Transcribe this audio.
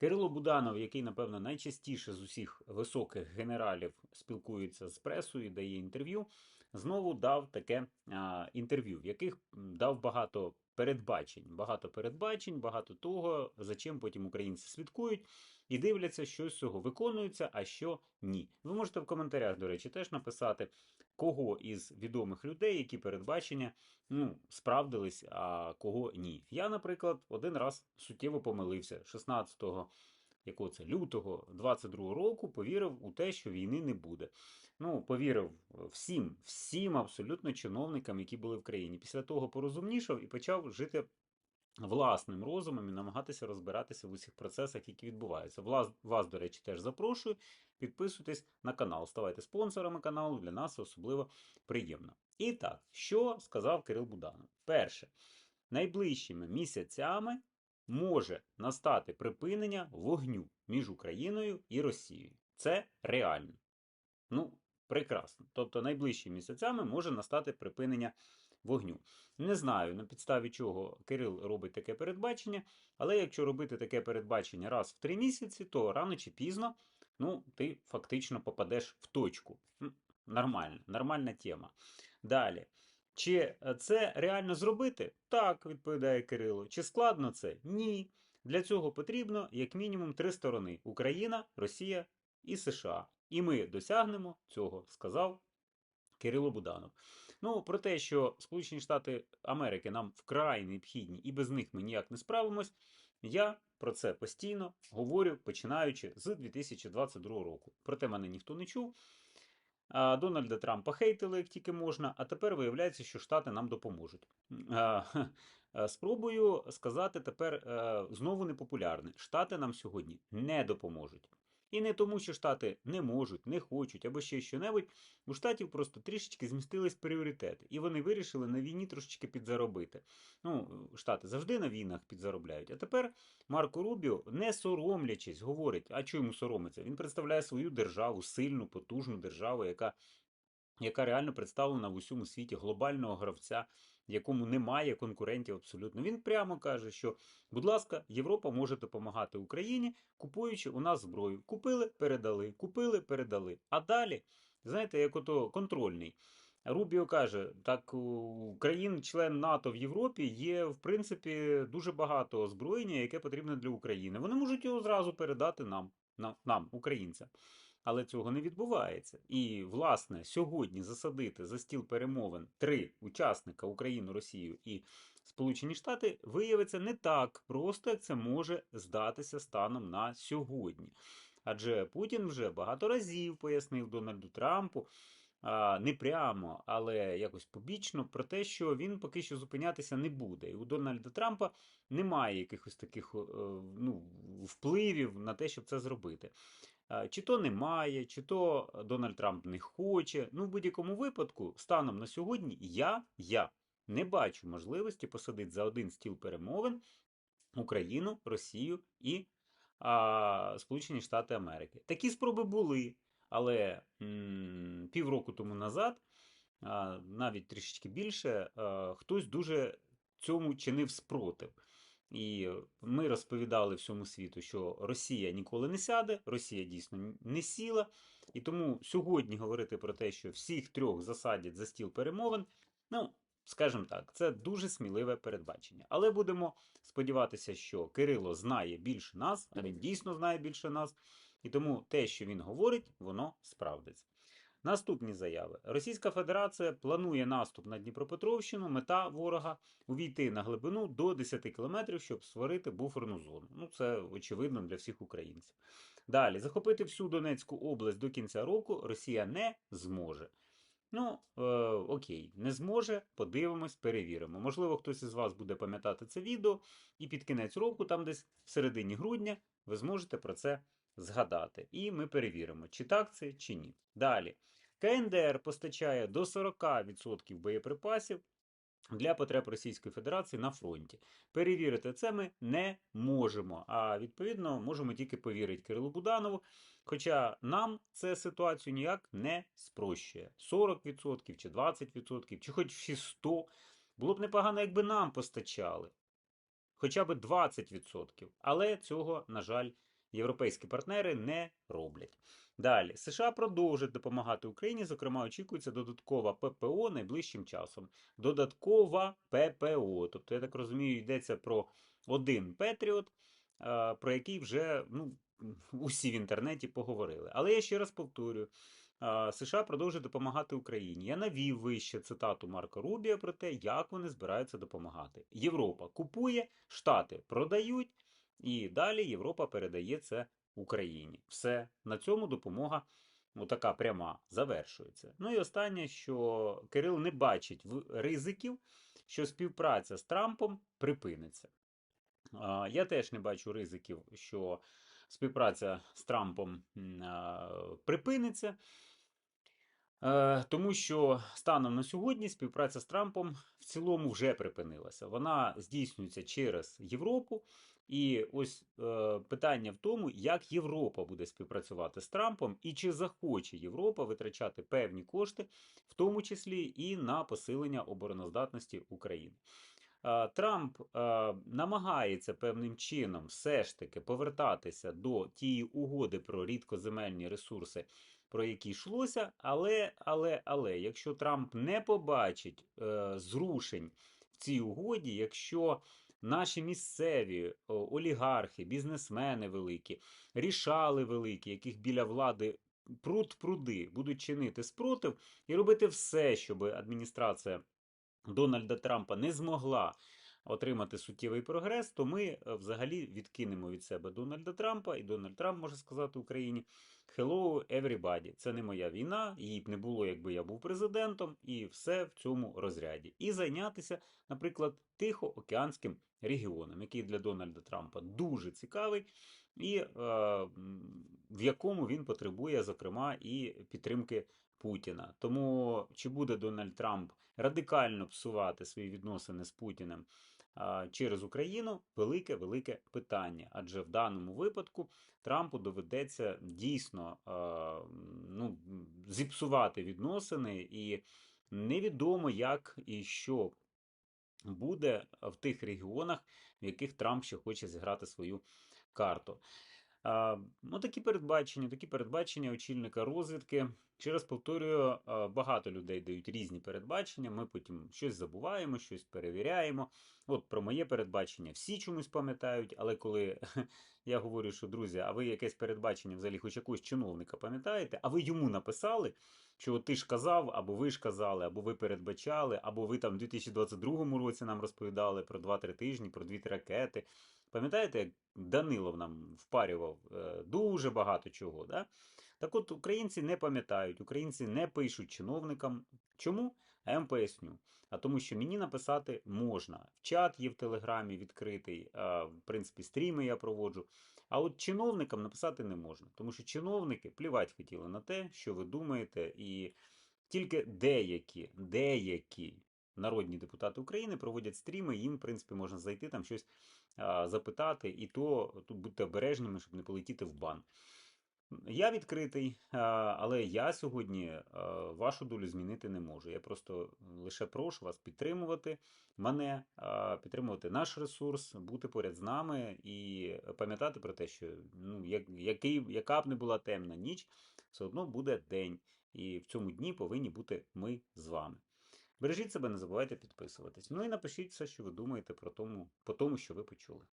Кирило Буданов, який, напевно, найчастіше з усіх високих генералів спілкується з пресою, дає інтерв'ю, знову дав таке а, інтерв'ю, в яких дав багато передбачень. Багато передбачень, багато того, за чим потім українці слідкують і дивляться, що з цього виконується, а що ні. Ви можете в коментарях, до речі, теж написати, кого із відомих людей, які передбачення ну, справдились, а кого ні. Я, наприклад, один раз суттєво помилився 16 якого це лютого 22 року повірив у те, що війни не буде. Ну, повірив всім, всім абсолютно чиновникам, які були в країні. Після того порозумнішав і почав жити власним розумом і намагатися розбиратися в усіх процесах, які відбуваються. Влас, вас, до речі, теж запрошую. Підписуйтесь на канал, ставайте спонсорами каналу. Для нас особливо приємно. І так, що сказав Кирил Буданов? Перше, найближчими місяцями може настати припинення вогню між Україною і Росією. Це реально. Ну, прекрасно. Тобто, найближчими місяцями може настати припинення вогню. Не знаю, на підставі чого Кирил робить таке передбачення, але якщо робити таке передбачення раз в три місяці, то рано чи пізно ну, ти фактично попадеш в точку. Нормально, нормальна тема. Далі. Чи е, це реально зробити? Так, відповідає Кирило. Чи складно це? Ні. Для цього потрібно як мінімум три сторони: Україна, Росія і США. І ми досягнемо цього, сказав Кирило Буданов. Ну, про те, що Сполучені Штати Америки нам вкрай необхідні і без них ми ніяк не справимось, я про це постійно говорю, починаючи з 2022 року. Проте мене ніхто не чув. Дональда Трампа хейтили як тільки можна, а тепер виявляється, що Штати нам допоможуть. Спробую сказати тепер е, знову непопулярне: Штати нам сьогодні не допоможуть. І не тому, що Штати не можуть, не хочуть або ще що-небудь. У штатів просто трішечки змістились пріоритети, і вони вирішили на війні трошечки підзаробити. Ну, Штати завжди на війнах підзаробляють. А тепер Марко Рубіо, не соромлячись, говорить, а чому соромиться? Він представляє свою державу, сильну, потужну державу, яка, яка реально представлена в усьому світі глобального гравця, якому немає конкурентів абсолютно. Він прямо каже, що, будь ласка, Європа може допомагати Україні, купуючи у нас зброю. Купили, передали, купили, передали. А далі, знаєте, як ото контрольний. Рубіо каже, так країн-член НАТО в Європі є, в принципі, дуже багато озброєння, яке потрібно для України. Вони можуть його зразу передати нам, нам, нам українцям. Але цього не відбувається. І, власне, сьогодні засадити за стіл перемовин три учасника Україну, Росію і Сполучені Штати виявиться не так просто, як це може здатися станом на сьогодні. Адже Путін вже багато разів пояснив Дональду Трампу, не прямо, але якось побічно, про те, що він поки що зупинятися не буде. І у Дональда Трампа немає якихось таких е, ну, впливів на те, щоб це зробити. А, Чи то немає, чи то Дональд Трамп не хоче. Ну, в будь-якому випадку, станом на сьогодні, я, я не бачу можливості посадити за один стіл перемовин Україну, Росію і а, Сполучені Штати Америки. Такі спроби були, але м, півроку тому назад, а, навіть трішечки більше, а, хтось дуже цьому чинив спротив. І ми розповідали всьому світу, що Росія ніколи не сяде, Росія дійсно не сіла. І тому сьогодні говорити про те, що всіх трьох засадять за стіл перемовин, ну, скажімо так, це дуже сміливе передбачення. Але будемо сподіватися, що Кирило знає більше нас, а він дійсно знає більше нас. І тому те, що він говорить, воно справдиться. Наступні заяви. Російська Федерація планує наступ на Дніпропетровщину. Мета ворога увійти на глибину до 10 кілометрів, щоб створити буферну зону. Ну, це очевидно для всіх українців. Далі, захопити всю Донецьку область до кінця року Росія не зможе. Ну, е, окей, не зможе, подивимось, перевіримо. Можливо, хтось із вас буде пам'ятати це відео, і під кінець року, там десь в середині грудня, ви зможете про це згадати. І ми перевіримо, чи так це, чи ні. Далі. КНДР постачає до 40% боєприпасів для потреб Російської Федерації на фронті. Перевірити це ми не можемо. А відповідно можемо тільки повірити Кирилу Буданову. Хоча нам це ситуацію ніяк не спрощує. 40% чи 20%, чи хоч всі 100%. Було б непогано, якби нам постачали. Хоча б 20%. Але цього, на жаль, європейські партнери не роблять. Далі, США продовжать допомагати Україні. Зокрема, очікується додаткова ППО найближчим часом. Додаткова ППО. Тобто, я так розумію, йдеться про один Петріот, про який вже ну, усі в інтернеті поговорили. Але я ще раз повторюю. США продовжують допомагати Україні. Я навів вище цитату Марка Рубія про те, як вони збираються допомагати. Європа купує, Штати продають, і далі Європа передає це Україні. Все на цьому допомога, ну така пряма, завершується. Ну і останнє, що Кирил не бачить ризиків, що співпраця з Трампом припиниться. Я теж не бачу ризиків, що співпраця з Трампом припиниться. Е, Тому що станом на сьогодні співпраця з Трампом в цілому вже припинилася. Вона здійснюється через Європу. І ось е, питання в тому, як Європа буде співпрацювати з Трампом, і чи захоче Європа витрачати певні кошти, в тому числі і на посилення обороноздатності України. Е, Трамп е, намагається певним чином все ж таки повертатися до тієї угоди про рідкоземельні ресурси, про які йшлося. Але, але, але, якщо Трамп не побачить е, зрушень в цій угоді, якщо наші місцеві олігархи, бізнесмени великі, рішали великі, яких біля влади пруд пруди будуть чинити спротив і робити все, щоб адміністрація Дональда Трампа не змогла отримати суттєвий прогрес, то ми е, взагалі відкинемо від себе Дональда Трампа, і Дональд Трамп може сказати Україні Hello, everybody, це не моя війна, її б не було, якби я був президентом, і все в цьому розряді. І зайнятися, наприклад, Тихоокеанським регіоном, який для Дональда Трампа дуже цікавий, і е, в якому він потребує, зокрема, і підтримки Путіна. Тому чи буде Дональд Трамп радикально псувати свої відносини з Путіним через Україну велике велике питання. Адже в даному випадку Трампу доведеться дійсно ну, зіпсувати відносини, і невідомо, як і що буде в тих регіонах, в яких Трамп ще хоче зіграти свою карту. Ну, такі передбачення, такі передбачення очільника розвідки. Ще раз повторюю, багато людей дають різні передбачення. Ми потім щось забуваємо, щось перевіряємо. От про моє передбачення всі чомусь пам'ятають, але коли я говорю, що друзі, а ви якесь передбачення взагалі хоч якогось чиновника пам'ятаєте, а ви йому написали, що ти ж казав, або ви ж казали, або ви передбачали, або ви там в 2022 році нам розповідали про 2-3 тижні, про 2-3 ракети. Пам'ятаєте, як Данилов нам впарював е, дуже багато чого. Да? Так от українці не пам'ятають, українці не пишуть чиновникам. Чому? А я вам поясню. А тому, що мені написати можна. В чат є в Телеграмі відкритий, в принципі, стріми я проводжу. А от чиновникам написати не можна, тому що чиновники плівать хотіли на те, що ви думаєте, і тільки деякі, деякі народні депутати України проводять стріми, їм, в принципі, можна зайти там щось а, запитати, і то тут будьте обережними, щоб не полетіти в бан. Я відкритий, але я сьогодні вашу долю змінити не можу. Я просто лише прошу вас підтримувати мене, підтримувати наш ресурс, бути поряд з нами і пам'ятати про те, що ну, як, який, яка б не була темна ніч, все одно буде день. І в цьому дні повинні бути ми з вами. Бережіть себе, не забувайте підписуватись. Ну і напишіть все, що ви думаєте про тому, по тому, що ви почули.